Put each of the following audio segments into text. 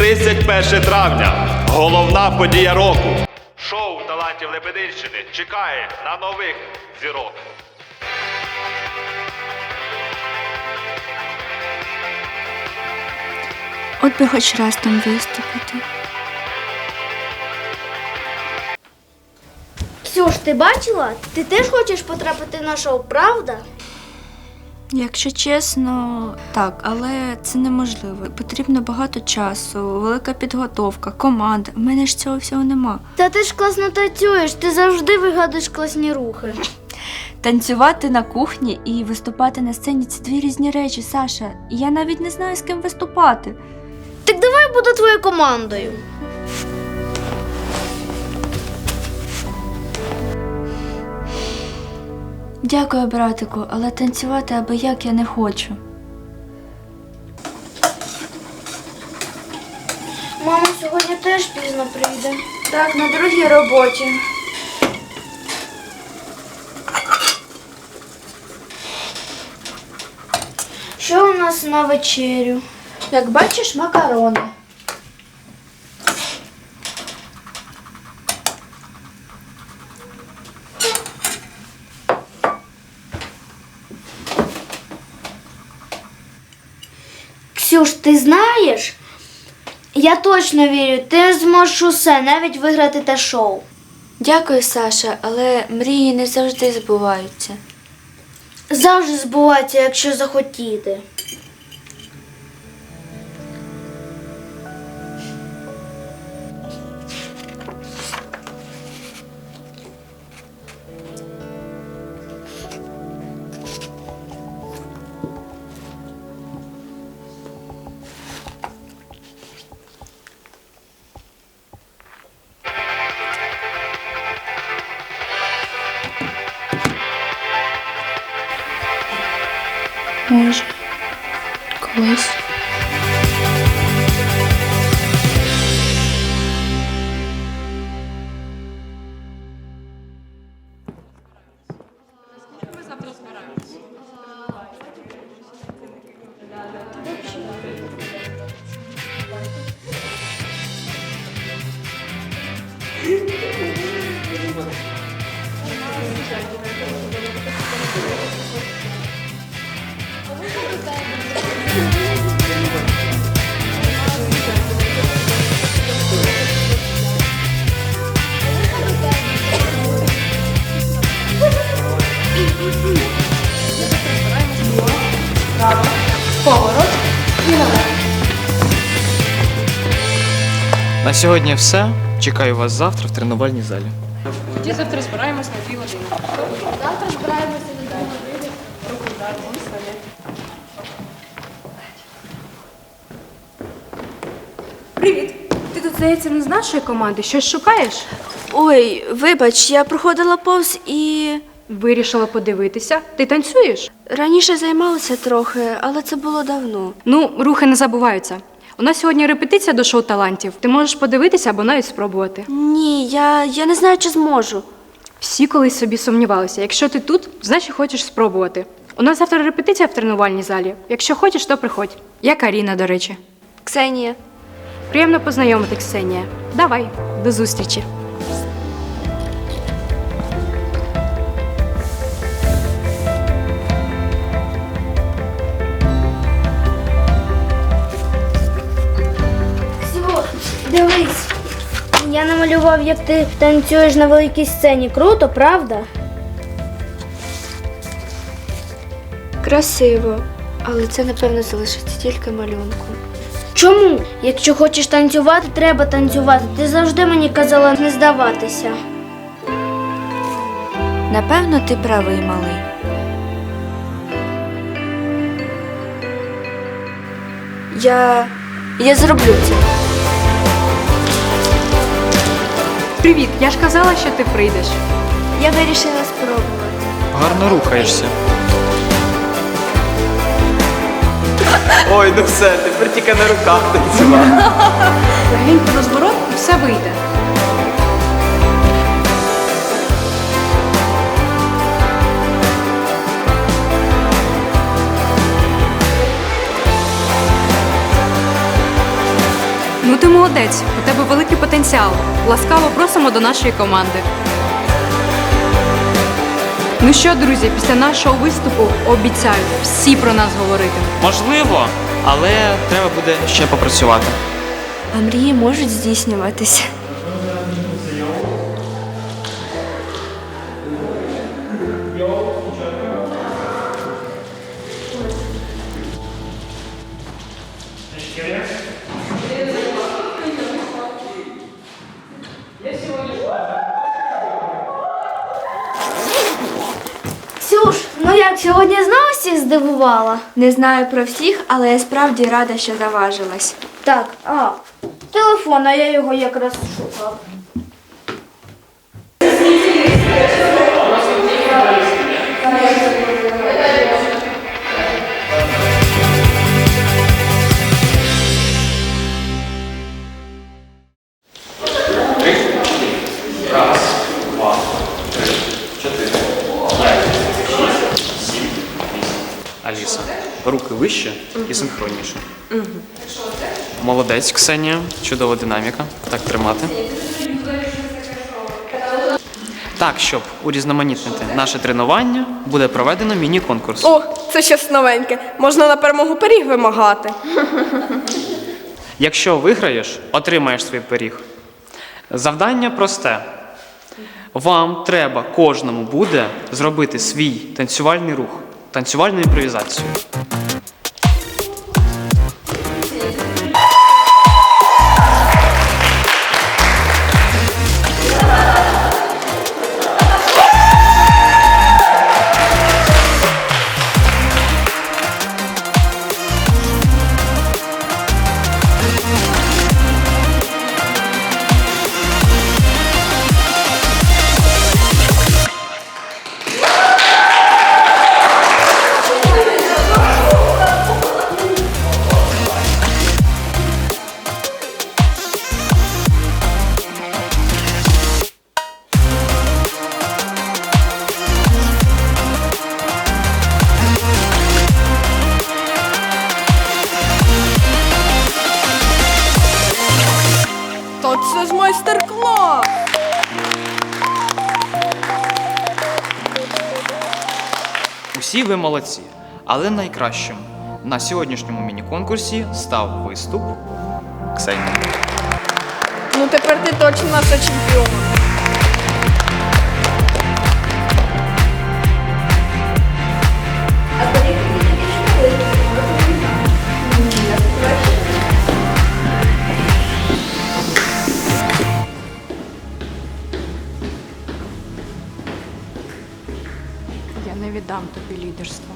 31 травня. Головна подія року. Шоу талантів Лебединщини чекає на нових зірок. От би хоч раз там виступити. Ксюш, ти бачила? Ти теж хочеш потрапити на шоу, правда? Якщо чесно, так, але це неможливо. Потрібно багато часу, велика підготовка, команда. У мене ж цього всього нема. Та ти ж класно танцюєш, ти завжди вигадуєш класні рухи. Танцювати на кухні і виступати на сцені це дві різні речі, Саша. І я навіть не знаю, з ким виступати. Так давай буду твоєю командою. Дякую, братику, але танцювати аби як я не хочу. Мама сьогодні теж пізно прийде. Так, на другій роботі. Що у нас на вечерю? Як бачиш, макарони. Ксюш, ти знаєш? Я точно вірю, ти зможеш усе, навіть виграти те шоу. Дякую, Саша, але мрії не завжди збуваються. Завжди збувається, якщо захотіти. Сьогодні все. Чекаю вас завтра в тренувальній залі. Тоді завтра збираємось на дві години. Завтра збираємося на дві години. Руху Привіт! Ти тут, здається, не з нашої команди. Щось шукаєш? Ой, вибач, я проходила повз і Вирішила подивитися. Ти танцюєш? раніше займалася трохи, але це було давно. Ну, рухи не забуваються. У нас сьогодні репетиція до шоу талантів. Ти можеш подивитися або навіть спробувати. Ні, я, я не знаю, чи зможу. Всі колись собі сумнівалися. Якщо ти тут, значить хочеш спробувати. У нас завтра репетиція в тренувальній залі. Якщо хочеш, то приходь. Я Каріна, до речі. Ксенія. Приємно познайомити, Ксенія. Давай, до зустрічі. Я намалював, як ти танцюєш на великій сцені. Круто, правда? Красиво, але це, напевно, залишиться тільки малюнком. Чому? Якщо хочеш танцювати, треба танцювати. Ти завжди мені казала не здаватися. Напевно, ти правий, малий. Я. я зроблю це. Привіт, я ж казала, що ти прийдеш. Я вирішила спробувати. Гарно рухаєшся. Ой, ну все, тепер тільки на руках танцювати. Легенький розворот і все вийде. Молодець, у тебе великий потенціал. Ласкаво просимо до нашої команди. Ну що, друзі, після нашого виступу обіцяю всі про нас говорити. Можливо, але треба буде ще попрацювати. А мрії можуть здійснюватися. Здивувала? Не знаю про всіх, але я справді рада, що заважилась. Так, а, телефон, а я його якраз шукав. Руки вище і синхронніше. Молодець, Ксенія. Чудова динаміка. Так тримати. Так, щоб урізноманітнити наше тренування, буде проведено міні-конкурс. О, це щось новеньке. Можна на перемогу пиріг вимагати. Якщо виграєш, отримаєш свій пиріг. Завдання просте. Вам треба кожному буде зробити свій танцювальний рух, танцювальну імпровізацію. Але найкращим на сьогоднішньому міні-конкурсі став виступ Ксенії. Ну тепер ти точно наша чемпіонка. Я не віддам тобі лідерство.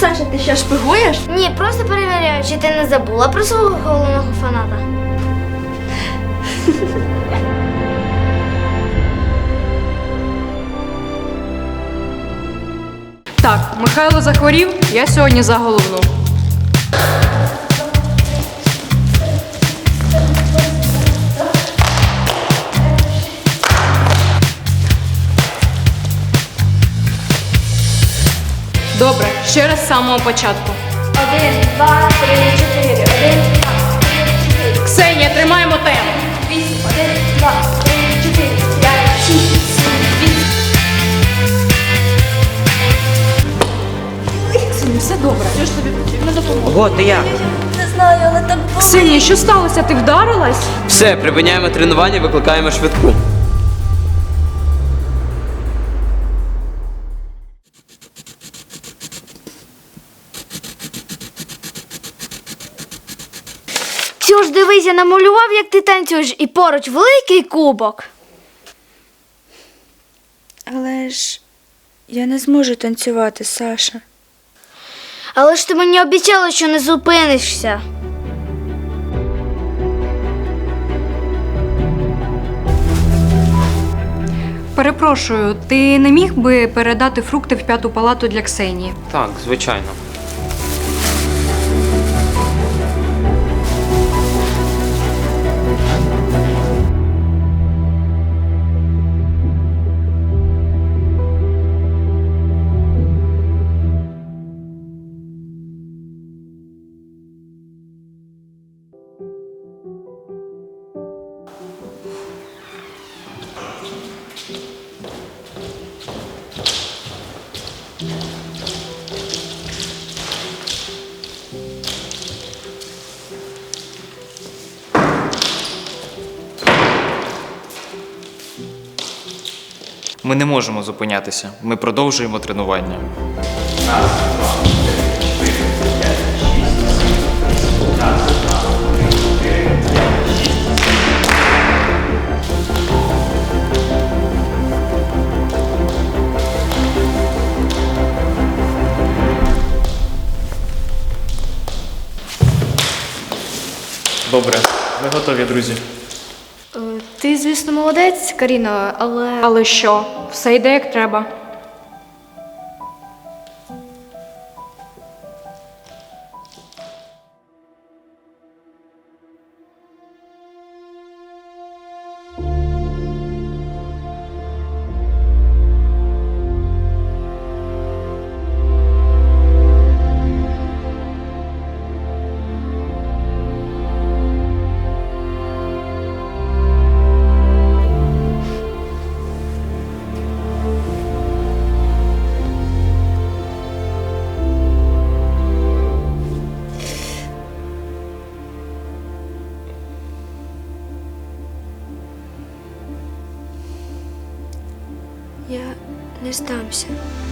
Саша, ти ще шпигуєш? Ні, просто перевіряю, чи ти не забула про свого головного фаната. Так, Михайло захворів, я сьогодні за головну. Ще раз з самого початку. Один, два, три, чотири. Один, два, три, чотири. Ксенія, тримаємо темп. Вісім. Один, два, три, чотири, п'ять, шість, сім, вісім. Ксенія, все добре. Що ж тобі потрібна допомога? Ого, ти як? Ксенія, що сталося? Ти вдарилась? Все, припиняємо тренування, викликаємо швидку. Дивись, я намалював, як ти танцюєш, і поруч великий кубок. Але ж я не зможу танцювати, Саша. Але ж ти мені обіцяла, що не зупинишся. Перепрошую, ти не міг би передати фрукти в п'яту палату для Ксенії? Так, звичайно. Ми не можемо зупинятися. Ми продовжуємо тренування. Добре, ми готові, друзі. Ти, звісно, молодець, Каріно, але. Але що? Все йде як треба. Не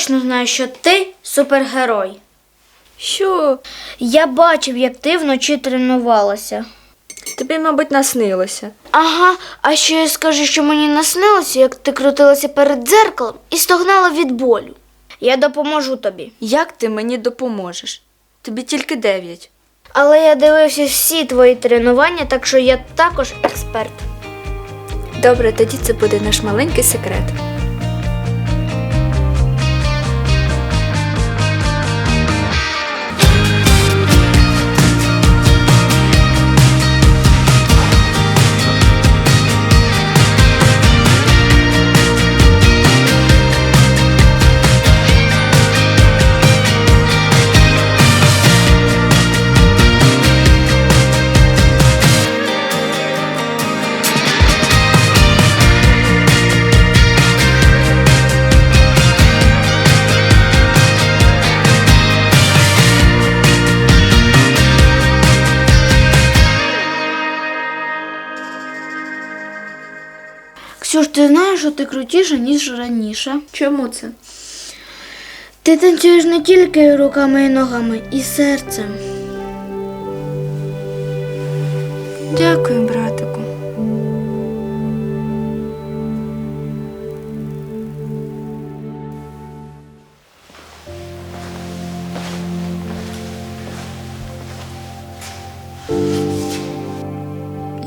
точно знаю, що ти супергерой. Що? Я бачив, як ти вночі тренувалася. Тобі, мабуть, наснилося. Ага, а ще я скажу, що мені наснилося, як ти крутилася перед дзеркалом і стогнала від болю. Я допоможу тобі. Як ти мені допоможеш? Тобі тільки дев'ять. Але я дивився всі твої тренування, так що я також експерт. Добре, тоді це буде наш маленький секрет. Крутіша, ніж раніше. Чому це? Ти танцюєш не тільки руками і ногами, і серцем. Дякую, братику.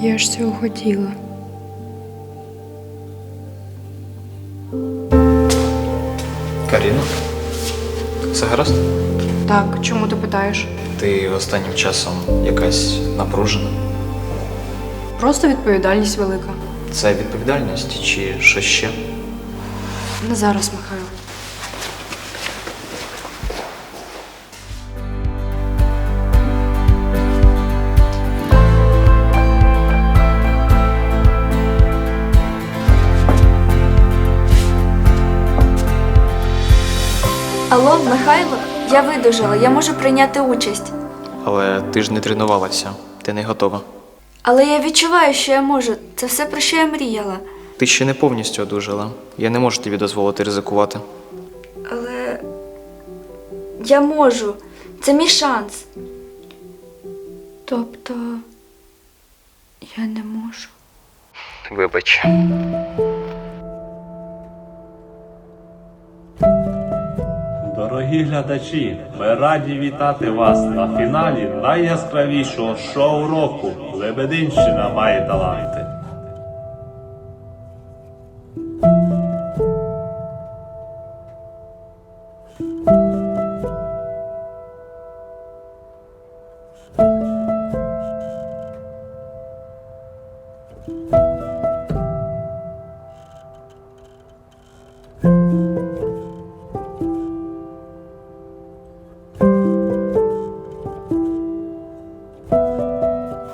Я ж цього хотіла. Каріна? Все гаразд? Так, чому ти питаєш? Ти останнім часом якась напружена. Просто відповідальність велика. Це відповідальність чи що ще? Не зараз, Михайло. Алло, Михайло, я видужала, я можу прийняти участь. Але ти ж не тренувалася, ти не готова. Але я відчуваю, що я можу. Це все про що я мріяла. Ти ще не повністю одужала. Я не можу тобі дозволити ризикувати. Але я можу. Це мій шанс. Тобто, Я не можу. Вибач. Дорогі глядачі, ми раді вітати вас на фіналі найяскравішого шоу року Лебединщина має таланти.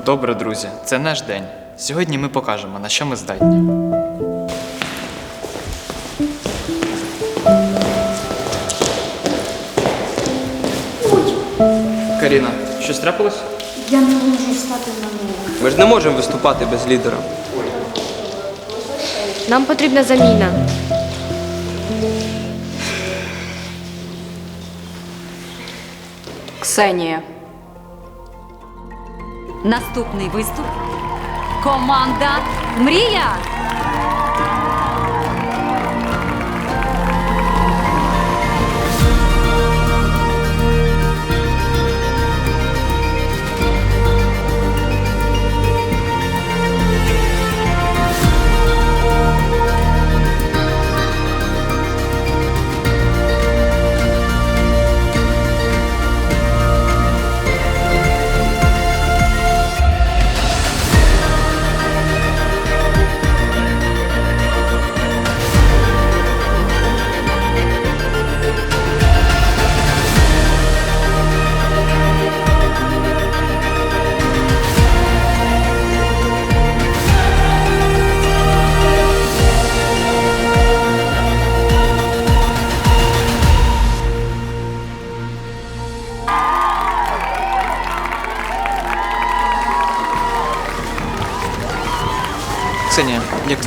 Добре, друзі, це наш день. Сьогодні ми покажемо, на що ми здатні. Каріна, щось трапилось? Я не можу стати на ноги. Ми ж не можемо виступати без лідера. Нам потрібна заміна. Ксенія. Наступний виступ. Команда Мрія.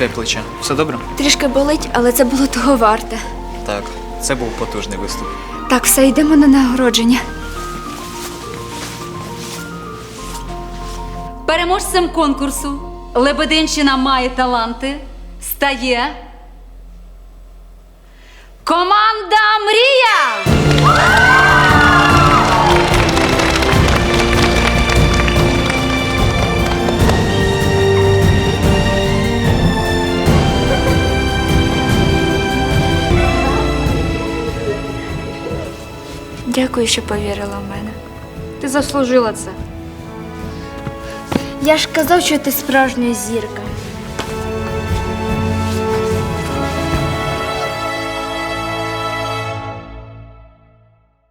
Твоє плече? Все добре? Трішки болить, але це було того варте. Так, це був потужний виступ. Так, все, йдемо на нагородження. Переможцем конкурсу Лебединщина має таланти. Стає. Команда Мрія! Дякую, що повірила в мене. Ти заслужила це. Я ж казав, що ти справжня зірка.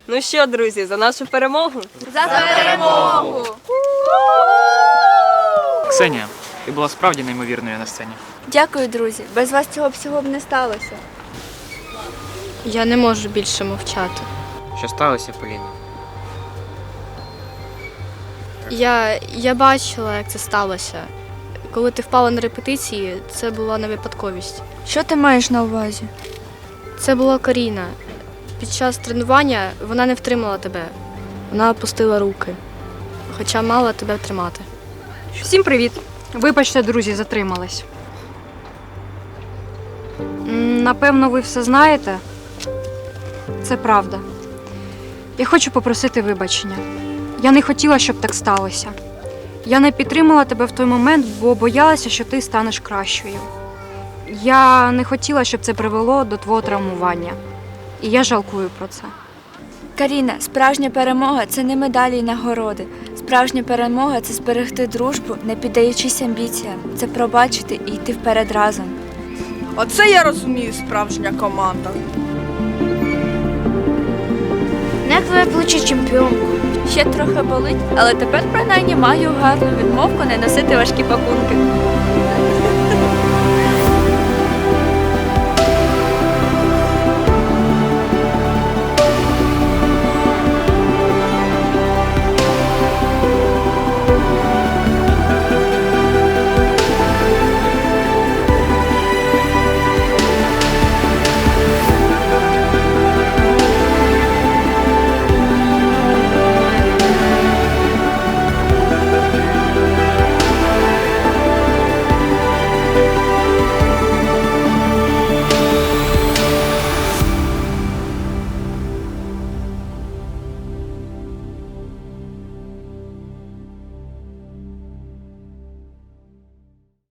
Ну що, друзі, за нашу перемогу? За перемогу! Ксенія, ти була справді неймовірною на сцені. Дякую, друзі. Без вас цього всього б не сталося. Я не можу більше мовчати. Що сталося, Поліна? Я, я бачила, як це сталося. Коли ти впала на репетиції, це була не випадковість. Що ти маєш на увазі? Це була Каріна. Під час тренування вона не втримала тебе. Вона опустила руки, хоча мала тебе тримати. Всім привіт. Вибачте, друзі, затрималась. М, Напевно, ви все знаєте. Це правда. Я хочу попросити вибачення. Я не хотіла, щоб так сталося. Я не підтримала тебе в той момент, бо боялася, що ти станеш кращою. Я не хотіла, щоб це привело до твого травмування. І я жалкую про це. Каріна, справжня перемога це не медалі й нагороди. Справжня перемога це зберегти дружбу, не піддаючись амбіціям. Це пробачити і йти вперед разом. Оце я розумію, справжня команда. Твоє плече чемпіонку? Ще трохи болить, але тепер принаймні маю гарну відмовку не носити важкі пакунки.